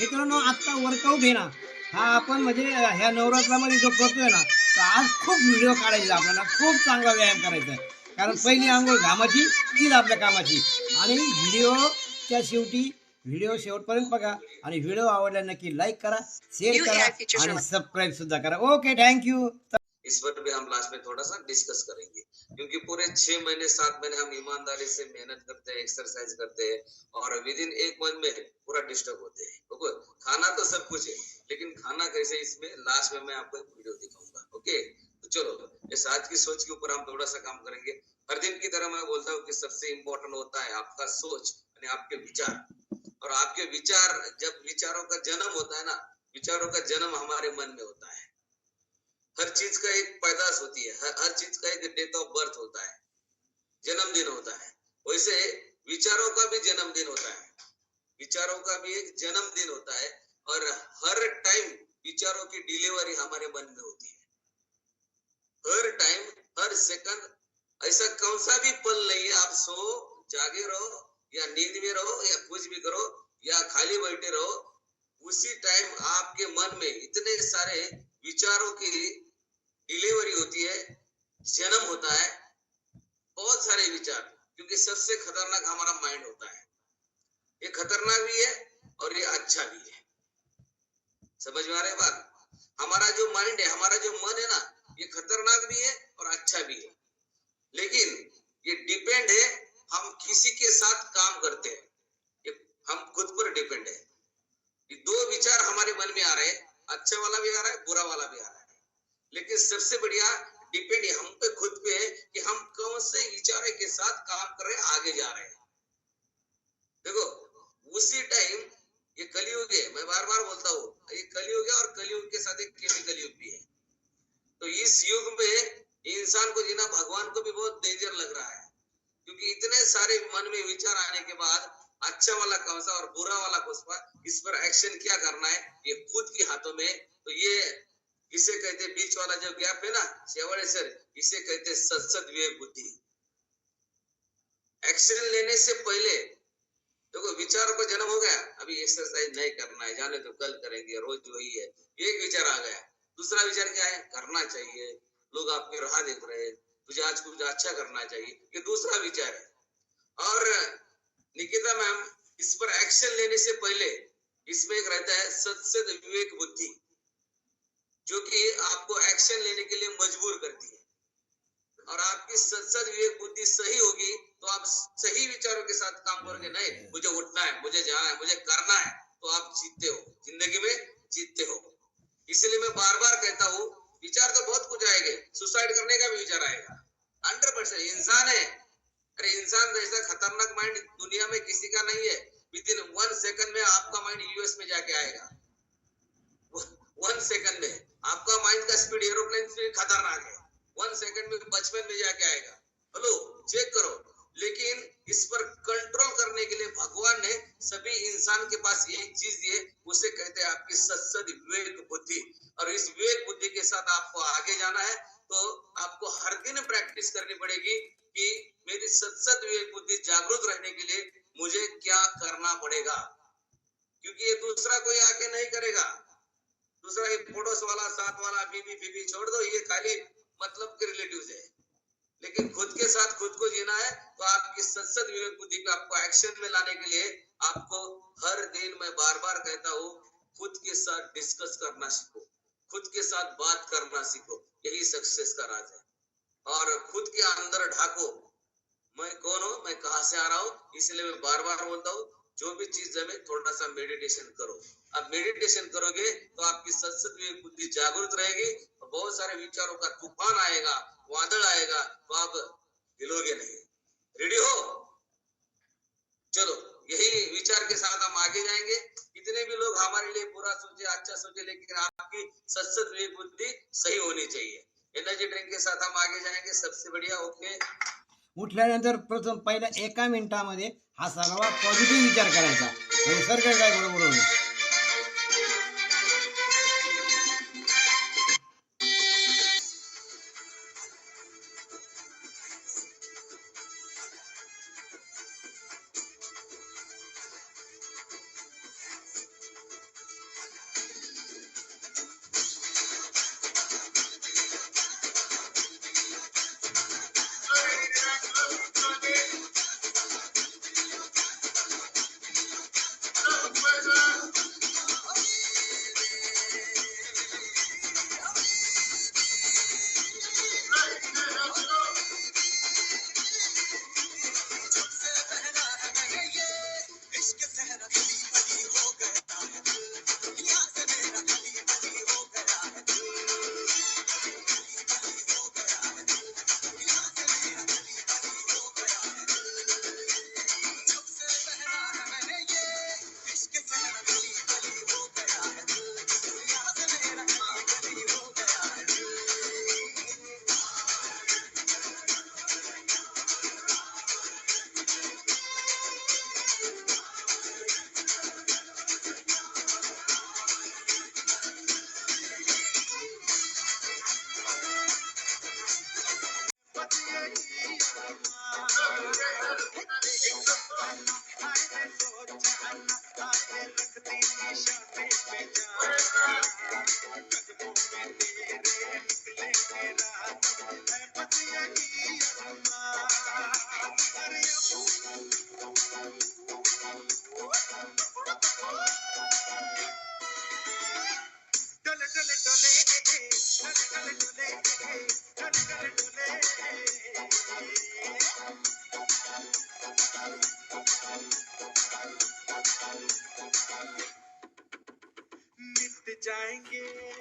मित्रांनो आत्ता वर्कआउट आहे ना हा आपण म्हणजे ह्या नवरात्रामध्ये जो करतोय ना तर आज खूप व्हिडिओ काढायचा आपल्याला. खूप चांगला व्यायाम करायचा आहे. कारण पहिली आंघोळ घामाची तीच आपल्या कामाची. आणि व्हिडिओच्या शेवटी व्हिडिओ शेवटपर्यंत बघा. आणि व्हिडिओ आवडला नक्की लाईक करा शेअर करा आणि सबस्क्राईब सुद्धा करा. ओके थँक्यू इस पर भी हम लास्ट में थोड़ा सा डिस्कस करेंगे। क्योंकि पूरे छह महीने, सात महीने हम ईमानदारी से मेहनत करते हैं एक्सरसाइज करते हैं और विद इन एक मंथ में पूरा डिस्टर्ब होते हैं। ओके? खाना तो सब कुछ है, लेकिन खाना कैसे इसमें? लास्ट में मैं आपको एक वीडियो दिखाऊँगा। ओके? तो चलो, इस आज की सोच के ऊपर हम थोड़ा सा काम करेंगे। हर दिन की तरह मैं बोलता हूँ कि सबसे इम्पोर्टेंट होता है आपका सोच, यानी आपके विचार। और आपके विचार, जब विचारों का जन्म होता है ना, विचारों का जन्म हमारे मन में होता है। हर चीज़ का एक पैदाश होती है हर, हर चीज़ का एक डेट ऑफ़ बर्थ होता है जन्मदिन होता है। वैसे विचारों का भी जन्मदिन होता है। विचारों का भी एक जन्मदिन होता है और हर टाइम विचारों की डिलीवरी हमारे मन में होती है। हर टाइम हर सेकंड ऐसा कौन सा भी पल नहीं है आप सो जागे रहो या नींद में रहो या कुछ भी करो या खाली बैठे रहो उसी टाइम आपके मन में इतने सारे विचारों की डिलीवरी होती है, जन्म होता है, बहुत सारे विचार, क्योंकि सबसे खतरनाक हमारा माइंड होता है। ये खतरनाक भी है और ये अच्छा भी है। समझ में आ रही बात? हमारा जो माइंड है, हमारा जो मन है ना, ये खतरनाक भी है और अच्छा भी है। लेकिन ये डिपेंड है, हम किसी के साथ काम करते हैं। ये हम खुद पर डिपेंड है। ये दो विचार हमारे मन में आ रहे हैं। अच्छा वाला भी आ रहा है, बुरा वाला भी आ रहा है। लेकिन सबसे बढ़िया डिपेंड हम पे खुद पे है कि हम कौन से विचार के साथ काम कर रहे आगे जा रहे हैं। देखो, उसी टाइम ये कलयुग है, मैं बार बार बोलता हूँ, ये कलयुग है और कलयुग के साथ एक केमिकल युग भी है। तो इस युग में इंसान को जीना भगवान को भी बहुत डेंजर लग रहा है, क्योंकि इतने सारे मन में विचार आने के बाद अच्छा वाला कौन सा और बुरा वाला कौन सा इस पर एक्शन क्या करना है, ये खुद के हाथों में तो ये इसे कहते बीच वाला जो गैप है ना शेवड़े सर इसे कहते सत्सद विवेक बुद्धि। एक्शन लेने से पहले, देखो, विचारों का जन्म हो गया, अभी एक्सरसाइज नहीं करना है, जाने तो कल करेंगे, रोज वही है। एक विचार आ गया, दूसरा विचार क्या है? करना चाहिए। लोग आपकी राह देख रहे हैं, तुझे आज कुछ अच्छा करना चाहिए, ये दूसरा विचार है। और निकिता मैम, इस पर एक्शन लेने से पहले इसमें एक रहता है सत्सद विवेक बुद्धि, जो कि आपको एक्शन लेने के लिए मजबूर करती है। और आपकी सत्सद विवेक बुद्धि सही होगी तो आप सही विचारों के साथ काम करोगे। नहीं, मुझे उठना है, मुझे जाना है, मुझे करना है तो आप जीतते हो, ज़िंदगी में जीतते हो। इसलिए मैं बार बार कहता हूँ, विचार तो बहुत कुछ आएँगे, सुसाइड करने का भी विचार आएगा। हंड्रेड परसेंट इंसान है अरे इंसान जैसा खतरनाक माइंड दुनिया में किसी का नहीं है विद इन वन सेकंड में आपका माइंड यूएस में जाके आएगा। वन सेकंड में। आपका माइंड का स्पीड एरोप्लेन से खतरनाक है। वन सेकंड में बचपन में जाके आएगा। हेलो चेक करो। लेकिन इस पर कंट्रोल करने के लिए भगवान ने सभी इंसान के पास एक चीज़ दी है, उसे कहते हैं आपकी सत्सद विवेक बुद्धि। और इस विवेक बुद्धि के साथ आपको आगे जाना है। तो आपको हर दिन प्रैक्टिस करनी पड़ेगी कि मेरी सत्सद विवेक बुद्धि जागरूक रहने के लिए मुझे क्या करना पड़ेगा? क्योंकि ये दूसरा कोई आके नहीं करेगा। दूसरा ये पड़ोस वाला, साथ वाला बीबी बीबी छोड़ दो, ये खाली मतलब के रिलेटिव है। लेकिन खुद के साथ खुद को जीना है तो आपकी सत्सद विवेक बुद्धि को आपको एक्शन में लाने के लिए आपको हर दिन मैं बार बार कहता हूँ, खुद के साथ डिस्कस करना सीखो। खुद के साथ बात करना सीखो। यही सक्सेस का राज है। और खुद के अंदर ढाको, मैं कौन हूँ? मैं कहा से आ रहा हूँ? इसलिए मैं बार बार बोलता हूँ, जो भी चीज़ में थोड़ा सा मेडिटेशन करो। अब मेडिटेशन करोगे तो आपकी सत्सद विवेक बुद्धि जागरूक रहेगी, और बहुत सारे विचारों का तूफ़ान आएगा वादल आएगा तो आप हिलोगे नहीं। रेडी हो? चलो, यही विचार के साथ हम आगे जाएँगे। कितने भी लोग हमारे लिए बुरा सोचे अच्छा सोचे, लेकिन आपकी सत्सत बुद्धि सही होनी चाहिए। एनर्जी ड्रिंक के साथ हम आगे जाएँगे। सबसे बढ़िया ओके। उठल्यानंतर प्रथम पहिल्या एका मिनिटामध्ये हा सर्वात पॉझिटिव्ह विचार करायचा. निसर्ग काय बरोबर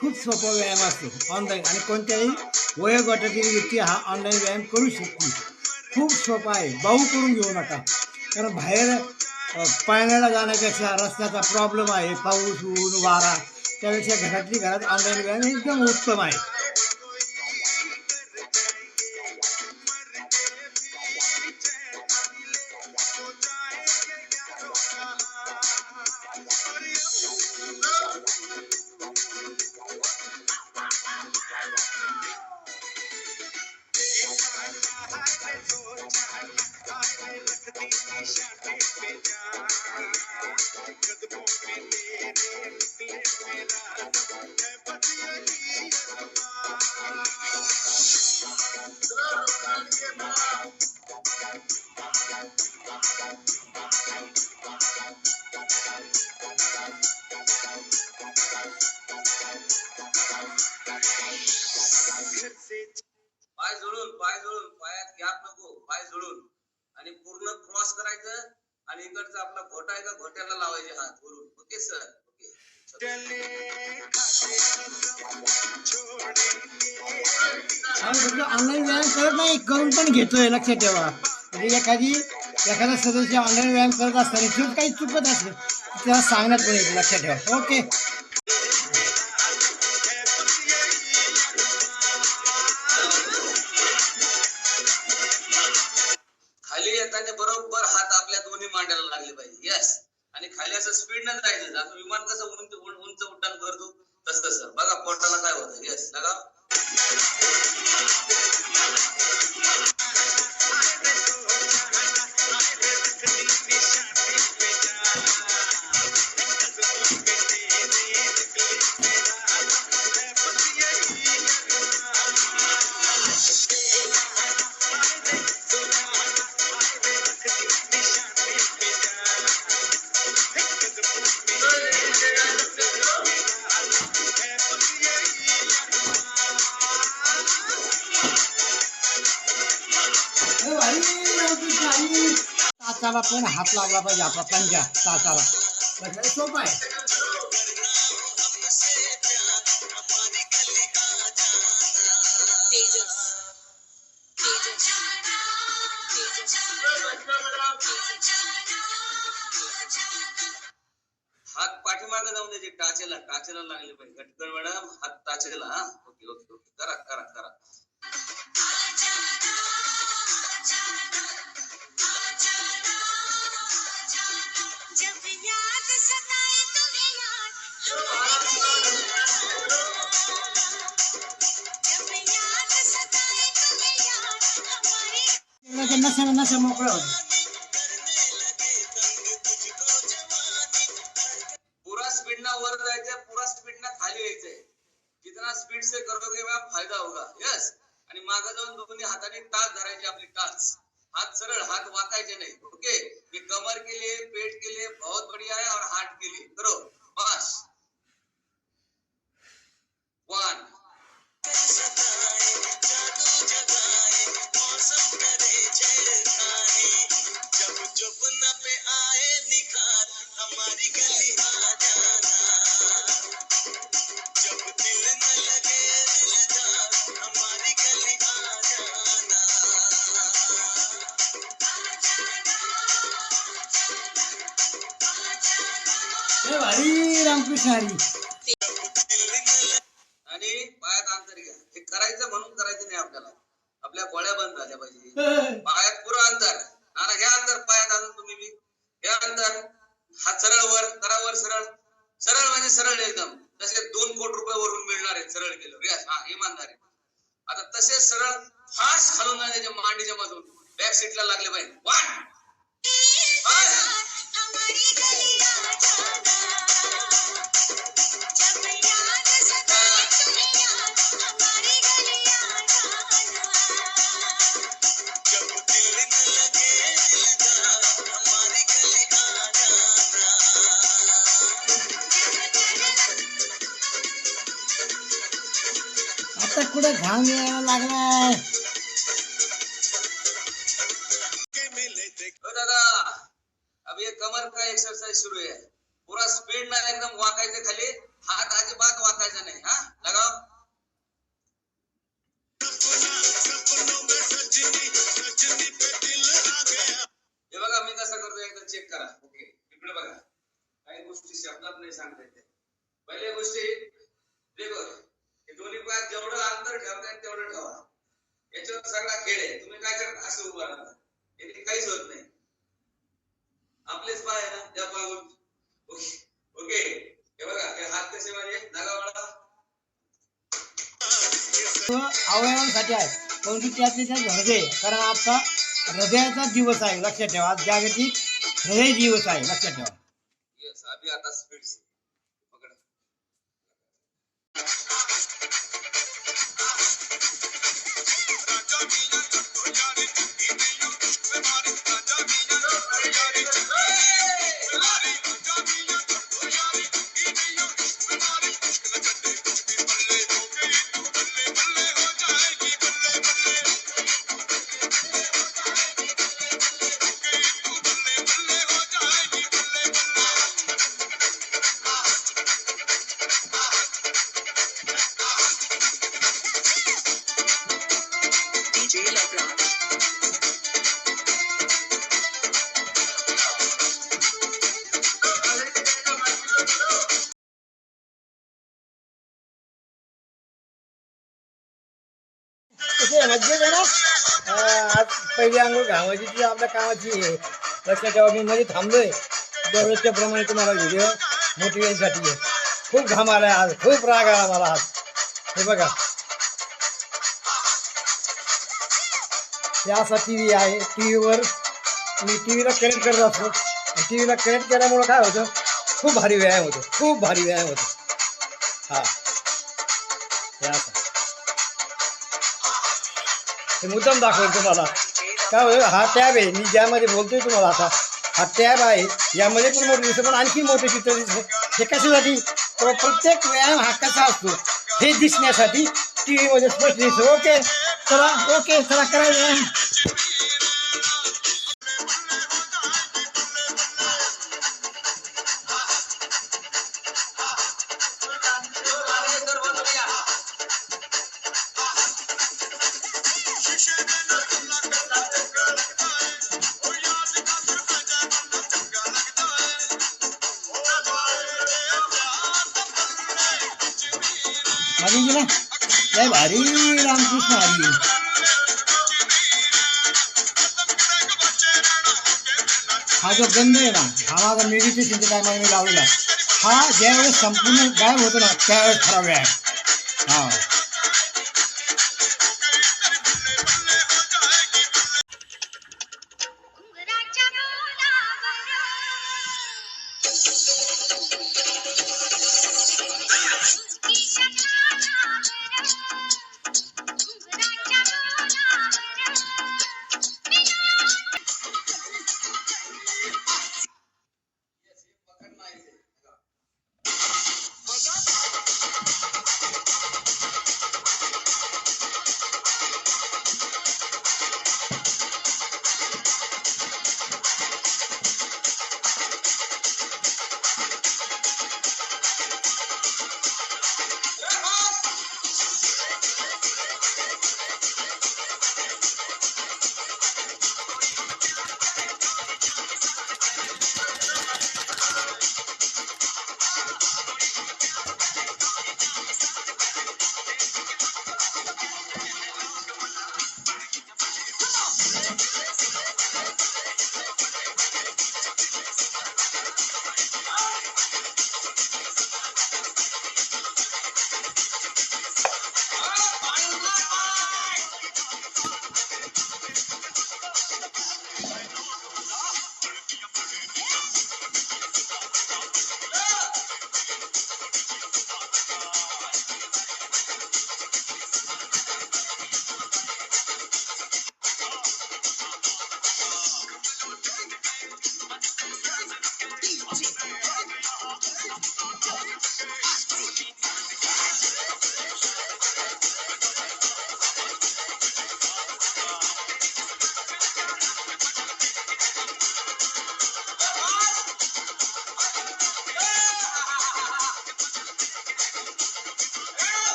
खूप सोपा व्यायाम असतो. ऑनलाईन आणि कोणत्याही वयोगटातील व्यक्ती हा ऑनलाईन व्यायाम करू शकतो. खूप सोपा आहे. बाऊ करून घेऊ नका. कारण बाहेर अ, पाळण्याला जाण्यापेक्षा रस्त्याचा प्रॉब्लेम आहे. पाऊस ऊन वारा. त्यापेक्षा घरातली घरात ऑनलाईन व्यायाम एकदम उत्तम आहे. व्यायाम करून पण घेतोय लक्षात ठेवा. म्हणजे एखादी एखादा सदस्य ऑनलाईन व्यायाम करत असताना किंवा काही चुकत असेल त्याला सांगण्यात पण येईल लक्षात ठेवा. ओके ताचाला पण हात लागला पाहिजे आपला पंजा ताचाला. लक्षात- सोपं आहे. यस आणि मागे जाऊन दोन्ही हाताने टाच धरायची आपली टाच हात सरळ, हात वाकायचे नाही. ओके? ये कमर के लिए पेट के लिए बहुत बढ़िया है और हार्ट के लिए करो बस वन ए दिसणारी आणि पायात अंतर घ्या. हे करायचं म्हणून करायचं नाही आपल्याला. आपल्या गोळ्या बंद झाल्या पाहिजे. पायात पुरं अंतर. नाना घ्या अंतर पायात आणून तुम्ही मी हे अंतर. हा सरळ वर करावर सरळ. सरळ म्हणजे सरळ एकदम. तसे दोन कोट रुपये वरून मिळणार आहे सरळ केलं व्यास हा इमानदार. आहे आता तसे सरळ फास्ट खालून जाणे त्याच्या मांडीच्या मधून बॅक सीटला लागले पाहिजे. वन आता कुठे घाम दादा, अब ये कमर का एक्सरसाइज शुरू है। पूरा स्पीड ना एकदम वाकायचे खाली। हात वाकायचा नाही, हा? लगाव हे बघा, मी कसं करतो एकदा चेक करा. ओके इकडे बघा. काही गोष्टी शब्दात नाही सांगता येते. गोष्टी, देखो हे दोन्ही पायात जेवढं अंतर ठेवता येईल तेवढं ठेवा. याच्यावर सगळा खेळ आहे. तुम्ही काय करता? असं उभा राहता. याने काहीच होत नाही. आपलेच पाय आहे ना त्या पायावर. ओके. ओके. हे बघा हे हात कसे माझे अवयवांसाठी परंतु त्यातले त्यात हृदय कारण आजचा हृदयाचा दिवस आहे. लक्षात ठेवा. आज जागतिक हृदय दिवस आहे. लक्षात ठेवा. यस अभी आता स्पीड पहिली आंघोळ घामाची ती आपल्या कामाची आहे. लक्षात ठेवा मी मध्ये थांबलोय. दररोजच्या प्रमाणे तुम्हाला व्हिडिओ मोटिवेशनसाठी आहे. खूप घाम आला आज खूप राग आला मला आज. हे बघा. असा टी व्ही आहे. टी व्हीवर मी टी व्हीला कनेक्ट करत असतो. टी व्हीला कनेक्ट केल्यामुळं काय होतं? खूप भारी व्यायाम होतो. खूप भारी व्यायाम होतो. हा. हे असं. हे मुद्दाम दाखवेल तुम्हाला. का हा टॅब आहे. मी ज्यामध्ये बोलतोय तुम्हाला आता हा टॅब आहे. यामध्ये पण मोठं दिसतं पण आणखी मोठं चित्र दिसतं. हे कशासाठी? तर प्रत्येक व्यायाम हा कसा असतो? हे दिसण्यासाठी टी व्हीमध्ये स्पष्ट दिसतं. ओके? चला ओके चला करा जो गंध चिंता ना हा माझा मेडिटेशनच्या टायमाला मी लावलेला हा ज्यावेळेस संपूर्ण गायब होतो ना त्यावेळेस खराब आहे हा।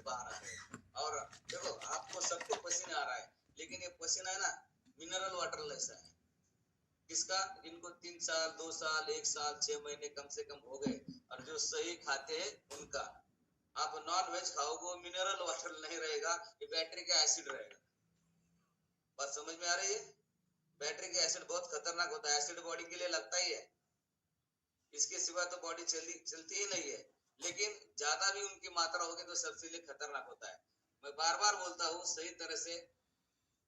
बहा रहा है। और देखो, आपको सबको पसीना आ रहा है, लेकिन ये पसीना है ना मिनरल वाटर जैसा है। किसका? जिनको तीन साल, दो साल, एक साल, छह महीने कम से कम हो गए, और जो सही खाते हैं, उनका। आप नॉन वेज खाओगे मिनरल वाटर नहीं रहेगा, ये बैटरी का एसिड रहेगा। बात समझ में आ रही है? बैटरी का एसिड बहुत खतरनाक होता है एसिड बॉडी के लिए लगता ही है। इसके सिवा तो बॉडी चली चलती ही नहीं है। लेकिन ज़्यादा भी उनकी मात्रा होगी तो सबसे लिए खतरनाक होता है। मैं बार बार बोलता हूँ, सही तरह से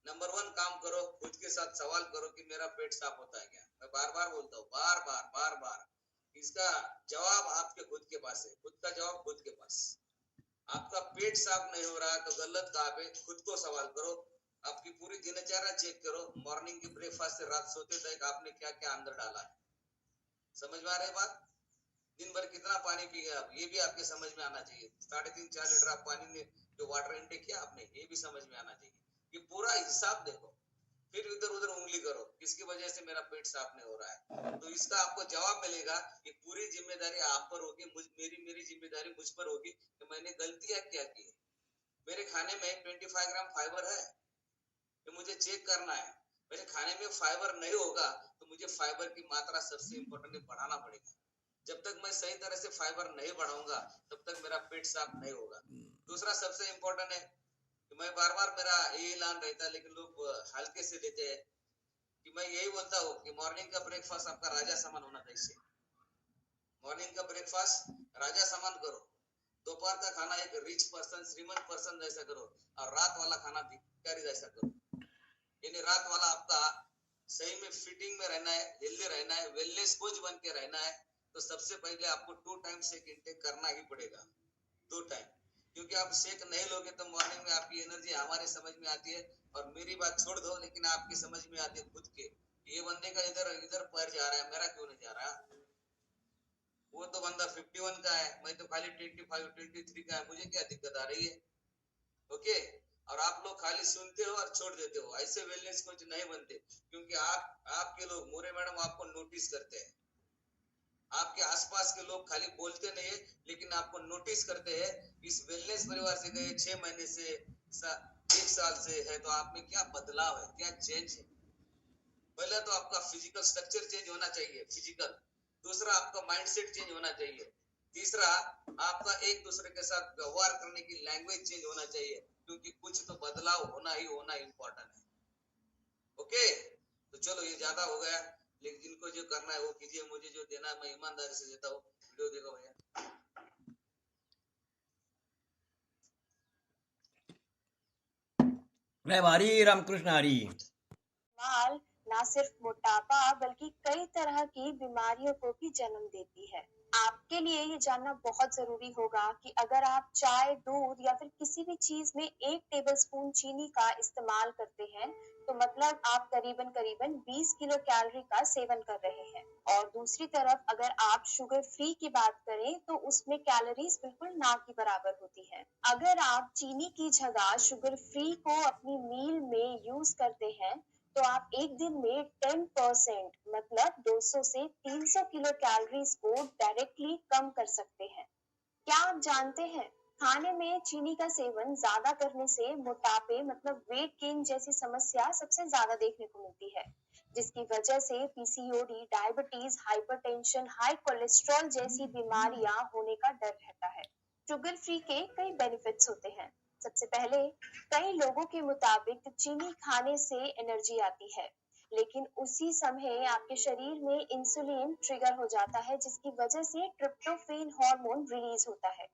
नंबर वन काम करो, खुद के साथ सवाल करो कि मेरा पेट साफ़ होता है क्या? मैं बार बार बोलता हूँ बार बार बार बार इसका जवाब आपके खुद के पास है, खुद का जवाब खुद के पास। आपका पेट साफ़ नहीं हो रहा तो गलत कहाँ पे खुद को सवाल करो, आपकी पूरी दिनचर्या चेक करो मॉर्निंग के ब्रेकफास्ट से रात सोते तक आपने क्या क्या अंदर डाला है? समझ में आ रही बात? दिन भर कितना पानी पिए आप? ये भी आपके समझ में आना चाहिए। साढ़े तीन, चार लीटर आप पानी ने जो वाटर इनटेक किया आपने, ये भी समझ में आना चाहिए। ये पूरा हिसाब देखो। फिर इधर उधर उंगली करो, किसकी वजह से मेरा पेट साफ़ नहीं हो रहा है। तो इसका आपको जवाब मिलेगा कि पूरी ज़िम्मेदारी आप पर होगी, मुझ, मेरी मेरी ज़िम्मेदारी मुझ पर होगी कि मैंने गलतियाँ क्या की है। मेरे खाने में 25 ग्राम फाइबर है, ये मुझे चेक करना है। मेरे खाने में फाइबर नहीं होगा तो मुझे फाइबर की मात्रा सबसे इम्पोर्टेंट बढ़ाना पड़ेगा। जब तक मैं सही तरह से फाइबर नहीं बढ़ाऊँगा, तब तक मेरा पेट साफ़ नहीं होगा। दूसरा सबसे इम्पोर्टेंट है कि मैं बार बार मेरा यही ऐलान रहता है, लेकिन लोग हल्के से लेते हैं कि मैं यही बोलता हूँ कि मॉर्निंग का ब्रेकफास्ट आपका राजा सामान होना चाहिए। मॉर्निंग का ब्रेकफास्ट राजा सामान करो। दोपहर का खाना एक रिच पर्सन श्रीमंत पर्सन जैसा करो, और रात वाला खाना भिखारी जैसा करो। यानी रात वाला आपका सही में फिटिंग में रहना है हेल्दी रहना है वेलनेस कोच बन के रहना है। तो सबसे पहले आपको टू टाइम सेक इंटेक करना ही पड़ेगा। दो टाइम क्योंकि आप सेक नहीं लोगे तो मॉर्निंग में आपकी एनर्जी हमारे समझ में आती है और मेरी बात छोड़ दो, लेकिन आपकी समझ में आती है खुद के। ये बंदे का इधर इधर पैर जा रहा है, मेरा क्यों नहीं जा रहा? वो तो बंदा 51 का है, मैं तो खाली 25 23 का है, मुझे क्या दिक्कत आ रही है? ओके और आप लोग खाली सुनते हो और छोड़ देते हो। ऐसे वेलनेस कोच नहीं बनते क्योंकि आप, आपके लोग, मोरे मैडम आपको नोटिस करते हैं। आपके आसपास के लोग खाली बोलते नहीं है, लेकिन आपको नोटिस करते हैं, इस वेलनेस परिवार से गए छह महीने से एक साल से है तो आप में क्या बदलाव है, क्या चेंज है? पहले तो आपका फ़िज़िकल स्ट्रक्चर चेंज होना चाहिए फ़िज़िकल दूसरा, आपका माइंडसेट चेंज होना चाहिए। तीसरा, आपका एक दूसरे के साथ व्यवहार करने की लैंग्वेज चेंज होना चाहिए, क्योंकि कुछ तो बदलाव होना ही होना इम्पोर्टेंट है। ओके तो चलो, ये ज़्यादा हो गया। लेकिन जिनको जो करना है वो कीजिए मुझे जो देना है मैं ईमानदारी से देता हूँ। वीडियो देखो भैया। हरी रामकृष्ण हरी माल ना सिर्फ़ मोटापा बल्कि कई तरह की बीमारियों को भी जन्म देती है। आपके लिए ये जानना बहुत ज़रूरी होगा कि अगर आप चाय, दूध या फिर किसी भी चीज़ में एक टेबलस्पून चीनी का इस्तेमाल करते हैं तो मतलब आप करीबन करीबन 20 किलो कैलोरी का सेवन कर रहे हैं। और दूसरी तरफ़ अगर आप शुगर फ्री की बात करें तो उसमें कैलोरीज बिल्कुल ना के बराबर होती है। अगर आप चीनी की जगह शुगर फ्री को अपनी मील में यूज़ करते हैं तो आप एक दिन में टेन परसेंट मतलब 200 से 300 किलो कैलोरीज को डायरेक्टली कम कर सकते हैं। क्या आप जानते हैं, खाने में चीनी का सेवन ज़्यादा करने से मोटापे मतलब वेट गेन जैसी समस्या सबसे ज़्यादा देखने को मिलती है, जिसकी वजह से PCOD diabetes hypertension high cholesterol जैसी बीमारियाँ होने का डर रहता है। शुगर फ्री के कई बेनिफिट्स होते हैं। सबसे पहले, कई लोगों के मुताबिक चीनी खाने से एनर्जी आती है, लेकिन उसी समय आपके शरीर में इंसुलिन ट्रिगर हो जाता है, जिसकी वजह से ट्रिप्टोफेन हार्मोन रिलीज़ होता है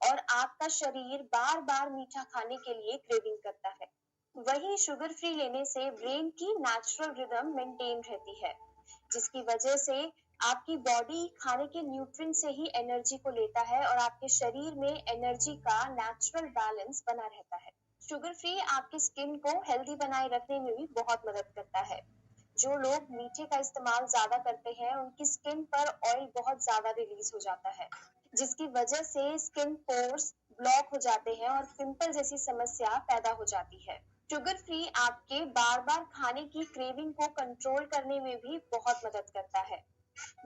और आपका शरीर बार बार मीठा खाने के लिए क्रेविंग करता है। वही शुगर फ्री लेने से ब्रेन की नेचुरल रिदम मेंटेन रहती है, जिसकी वजह से आपकी बॉडी खाने के न्यूट्रिएंट से ही एनर्जी को लेता है और आपके शरीर में एनर्जी का नेचुरल बैलेंस बना रहता है। शुगर फ्री आपकी स्किन को हेल्दी बनाए रखने में भी बहुत मदद करता है। जो लोग मीठे का इस्तेमाल ज़्यादा करते हैं, उनकी स्किन पर ऑयल बहुत ज़्यादा रिलीज़ हो जाता है, जिसकी वजह से स्किन पोर्स ब्लॉक हो जाते हैं और पिंपल जैसी समस्या पैदा हो जाती है। शुगर फ्री आपके बार बार खाने की क्रेविंग को कंट्रोल करने में भी बहुत मदद करता है।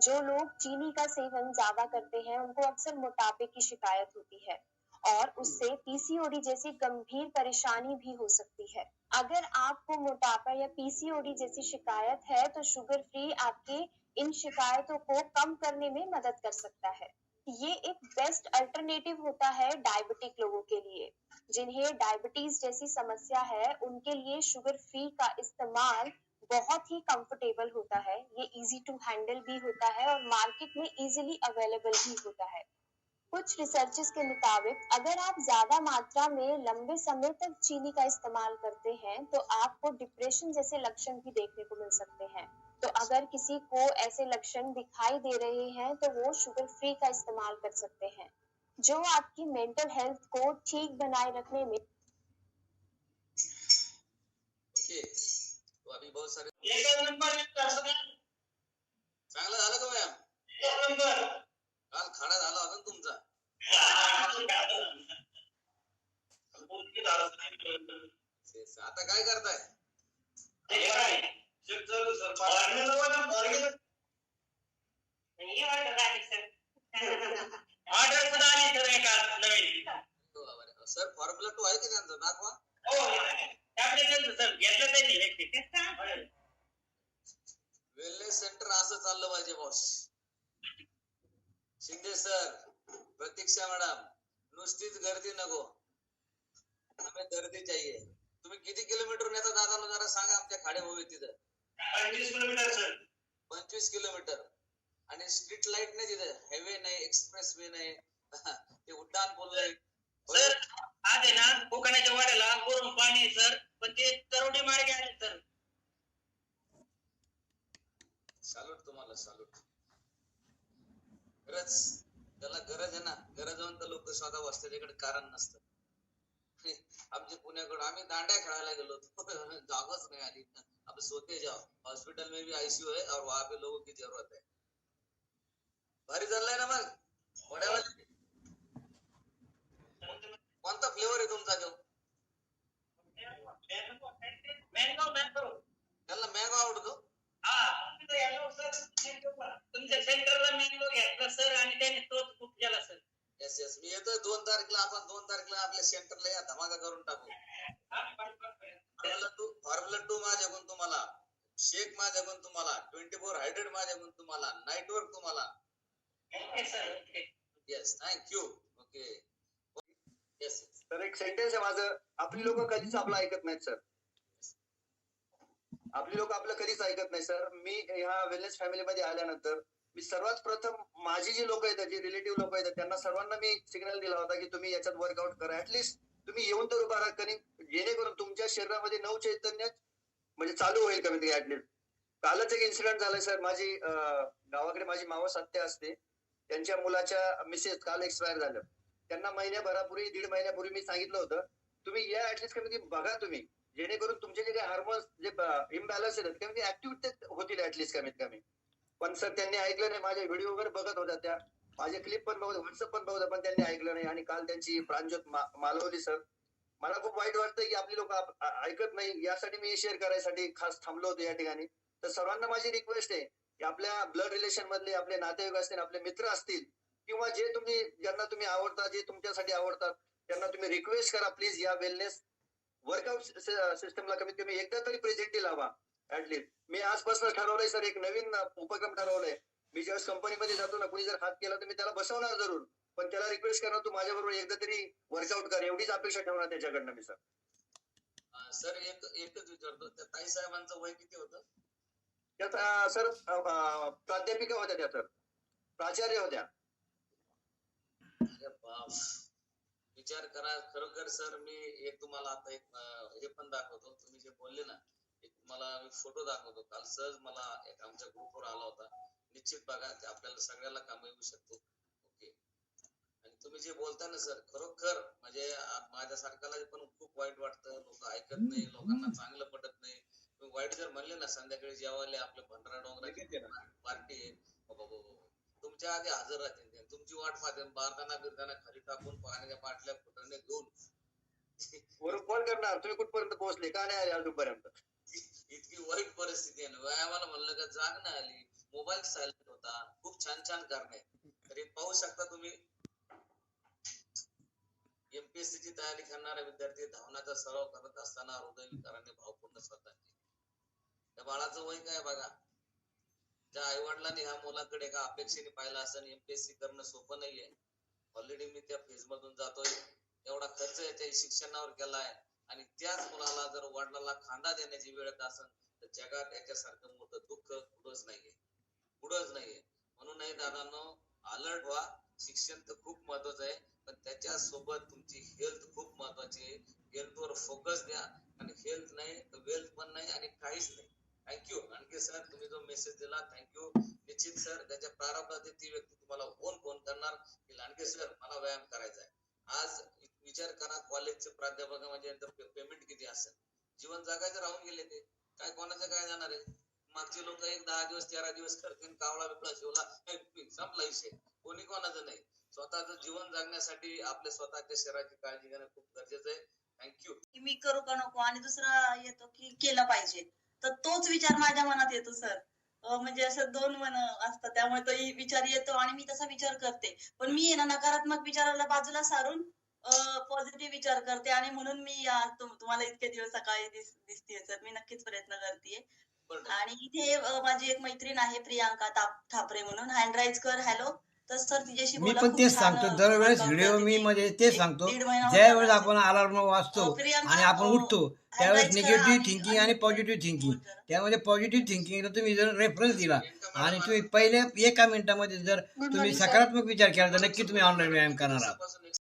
जो लोग चीनी का सेवन ज़्यादा करते हैं, उनको अक्सर मोटापे की शिकायत होती है और उससे पीसीओडी जैसी गंभीर परेशानी भी हो सकती है। अगर आपको मोटापा या पीसीओडी जैसी शिकायत है तो शुगर फ्री आपके इन शिकायतों को कम करने में मदद कर सकता है। ये एक बेस्ट अल्टरनेटिव होता है डायबिटिक लोगों के लिए। जिन्हें डायबिटीज़ जैसी समस्या है, उनके लिए शुगर फ्री का इस्तेमाल बहुत ही कंफर्टेबल होता है। ये इजी टू हैंडल भी होता है और मार्केट में इजीली अवेलेबल भी होता है। कुछ रिसर्चेस के मुताबिक, अगर आप ज़्यादा मात्रा में लंबे समय तक चीनी का इस्तेमाल करते हैं तो आपको डिप्रेशन जैसे लक्षण भी देखने को मिल सकते हैं। तो अगर किसी को ऐसे लक्षण दिखाई दे रहे हैं तो वो शुगर फ्री का इस्तेमाल कर सकते हैं, जो आपकी मेंटल हेल्थ को ठीक बनाए रखने में ओके तो बहुत सारे चांगला झालं का व्यायाम? काल खडा झाला होता ना तुमचा. आता काय करताय? सर. फॉर्म्युला टू हो, हो, हो. आहे का त्यांचा? दाखवा. वेलनेस सेंटर असं चाललं पाहिजे boss Shinde sir Pratiksha madam नुसतीच गर्दी नको. हमें गर्दी चाहिए तुम्ही किती किलोमीटर नेता दादा जरा सांगा आमच्या खाडे भाऊ तिथं. पंचवीस किलोमीटर सर पंचवीस किलोमीटर आणि स्ट्रीट लाइट नाही तिथे. हायवे नाही एक्सप्रेस वे नाही. ते उड्डाण नाही. सर आज आहे ना कोकणाच्या वाड्याला वरून पाणी सर पण ते तरोडी मार्गे आले तर सॅल्यूट तुम्हाला सॅल्यूट खरंच त्याला गरज आहे ना गरजवंत लोक स्वतः बसतात कारण नसतं आमच्या पुण्याकडे आम्ही दांड्या खेळायला गेलो होतो. जागच नाही आली. अब सोते जाओ हॉस्पिटल में भी आईसीयू है और वहां पे लोगों की जरूरत है भारी चाललंय ना मग? कोणता फ्लेवर आहे तुमचा तो? त्याला मॅंगो आवडतो हा सर तुमच्या सेंटरला मॅंगो घेतला सर आणि त्याने तोच खूप सर येस येस मी येतोय दोन तारखेला आपण दोन तारखेला आपल्या सेंटरला या धमाका करून टाकू फॉर्म्युला टू फॉर्म्युला टू माझ्याकडून तुम्हाला शेक माझ्याकडून तुम्हाला ट्वेंटी फोर हायड्रेड माझ्याकडून तुम्हाला नाईट वर्क तुम्हाला yes thank you okay sir तर एक सेंटेन्स आहे माझं. आपली लोक कधीच आपलं ऐकत नाहीत सर आपली लोक आपलं कधीच ऐकत नाही सर मी ह्या वेलनेस फॅमिलीमध्ये आल्यानंतर मी सर्वात प्रथम माझी जी लोक आहेत जे रिलेटिव्ह लोक आहेत त्यांना सर्वांना मी सिग्नल दिला होता की तुम्ही याच्यात वर्कआउट करा. ऍटलिस्ट तुम्ही येऊन तर उभा राहा कारण जेणेकरून तुमच्या शरीरामध्ये नऊ चैतन्य म्हणजे चालू होईल कमीत कमी ऍटलिस्ट कालच एक इन्सिडेंट झालाय सर माझी गावाकडे माझी मावस आत्या असते. त्यांच्या मुलाच्या मिसेस काल एक्सपायर झालं. त्यांना महिन्याभरापूर्वी दीड महिन्यापूर्वी मी सांगितलं होतं. तुम्ही या ऍटलिस्ट कमी बघा तुम्ही. जेणेकरून तुमचे जे काही हार्मोन्स जे इम्बॅलन्स आहेत कमी कमी ऍक्टिव्ह होतील ऍटलिस्ट कमीत कमी. पण सर त्यांनी ऐकलं नाही. माझे व्हिडिओ वगैरे बघत होत्या त्या. माझे क्लिप पण बघत व्हॉट्सअप पण बघत पण त्यांनी ऐकलं नाही. आणि काल त्यांची प्रांजोत मालवली सर मला खूप वाईट वाटतं की आपली लोक ऐकत नाही. यासाठी मी शेअर करायसाठी खास थांबलो होतो या ठिकाणी. तर सर्वांना माझी रिक्वेस्ट आहे की आपल्या ब्लड रिलेशन मधले आपले नातेवाईक असतील आपले मित्र असतील किंवा जे तुम्ही ज्यांना तुम्ही आवडता जे तुमच्यासाठी आवडतात त्यांना तुम्ही रिक्वेस्ट करा प्लीज या वेलनेस वर्कआउट सिस्टमला कमीत कमी एकदा तरी प्रेझेंटी लावा ऍटलीस्ट मी आजपासून ठरवलंय सर एक नवीन उपक्रम ठरवलाय. मी ज्यावेळेस कंपनीमध्ये जातो ना कुणी जर हात केला तर मी त्याला बसवणार जरूर पण त्याला रिक्वेस्ट करणार तू माझ्याबरोबर एकदा तरी वर्कआउट कर एवढीच अपेक्षा ठेवणार त्याच्याकडनं मी सर सर एक एकच विचारतो त्या ताई साहेबांचं वय किती होतं? त्यात अ, सर प्राध्यापिका होत्या त्या सर प्राचार्य होत्या. विचार करा. खरोखर सर मी एक तुम्हाला आता एक हे पण दाखवतो. तुम्ही जे बोलले ना एक तुम्हाला मी फोटो दाखवतो. काल सहज मला एक आमच्या ग्रुपवर आला होता. निश्चित बघा ते आपल्याला सगळ्याला कामी येऊ शकतो. ओके? आणि तुम्ही जे बोलता ना सर खरोखर म्हणजे माझ्यासारख्याला पण खूप वाईट वाटतं लोक ऐकत नाही लोकांना चांगलं पटत नाही. वाईट जर म्हणले ना संध्याकाळी जेवायला आपले भंडारा डोंगराची पार्टी आहे. तुमच्या आधी हजर राहतील. तुमची वाट पाहते बारदाना बिरदाना खाली टाकून पाण्याच्या बाटल्या फुटाने घेऊन. वरून कॉल करणार. तुम्ही कुठपर्यंत पोहोचले? का नाही आले अजूनपर्यंत? इतकी वाईट परिस्थिती आहे ना व्यायामाला म्हणलं का जाग नाही आली. मोबाईल सायलेंट होता. खूप छान छान करणे. तरी पाहू शकता तुम्ही. एमपीएससी ची तयारी करणारा विद्यार्थी धावण्याचा सराव करत असताना हृदयविकाराने भावपूर्ण स्वतःची त्या बाळाचं वय काय बघा? ज्या आई वडिलांनी ह्या मुलाकडे एका अपेक्षेने पाहिलं असं एमपीएससी करणं सोपं नाहीये. ऑलरेडी मी त्या फेज मधून जातोय. एवढा खर्च याच्या शिक्षणावर केलाय. आणि त्याच मुलाला जर वडिलाला खांदा देण्याची वेळ येत असेल तर जगात याच्यासारखं मोठं दुःख कुठंच नाहीये. कुठंच नाहीये. म्हणूनही दादांनो अलर्ट व्हा. शिक्षण तर खूप महत्वाचं आहे. पण त्याच्या सोबत तुमची हेल्थ खूप महत्वाची आहे. हेल्थवर फोकस द्या. आणि हेल्थ नाही तर वेल्थ पण नाही आणि काहीच नाही. थँक्यू आणखी सर तुम्ही जो मेसेज दिला थँक्यू निश्चित सर त्याच्या प्रारंभात ती व्यक्ती तुम्हाला फोन फोन करणार की लांडगे सर मला व्यायाम करायचा आहे. आज विचार करा कॉलेजचे प्राध्यापक म्हणजे पेमेंट किती असेल? जीवन जगायचं राहून गेले ते. काय कोणाचं काय जाणार आहे? मागचे लोक एक दहा दिवस तेरा दिवस करतील कावळा बिपळा शिवला. संपला विषय. कोणी कोणाचं नाही. स्वतःच जीवन जगण्यासाठी आपल्या स्वतःच्या शरीराची काळजी घेणं खूप गरजेचं आहे. थँक्यू मी करू का नको? आणि दुसरा येतो की केलं पाहिजे. तर तोच विचार माझ्या मनात येतो सर. म्हणजे असं दोन मन असतात त्यामुळे तो विचार येतो आणि मी तसा विचार करते. पण मी ना नकारात्मक विचाराला बाजूला सारून पॉझिटिव्ह विचार करते आणि म्हणून मी तुम्हाला इतके दिवस सकाळी दिस दिसतेय सर. मी नक्कीच प्रयत्न करते आणि इथे माझी एक मैत्रीण आहे प्रियांका ठापरे म्हणून. हँड राईज कर. हॅलो तर सर तिच्याशी मी पण तेच सांगतो दरवेळेस व्हिडिओ मी. म्हणजे तेच सांगतो ज्यावेळेस. आपण अलार्म वाचतो आणि आपण उठतो त्यावेळेस निगेटिव्ह थिंकिंग आणि पॉझिटिव्ह थिंकिंग. त्यामध्ये पॉझिटिव्ह थिंकिंगला तुम्ही जर रेफरन्स दिला आणि तुम्ही पहिले एका मिनिटामध्ये जर तुम्ही. सकारात्मक विचार केला तर नक्की तुम्ही ऑनलाईन व्यायाम करणार आहात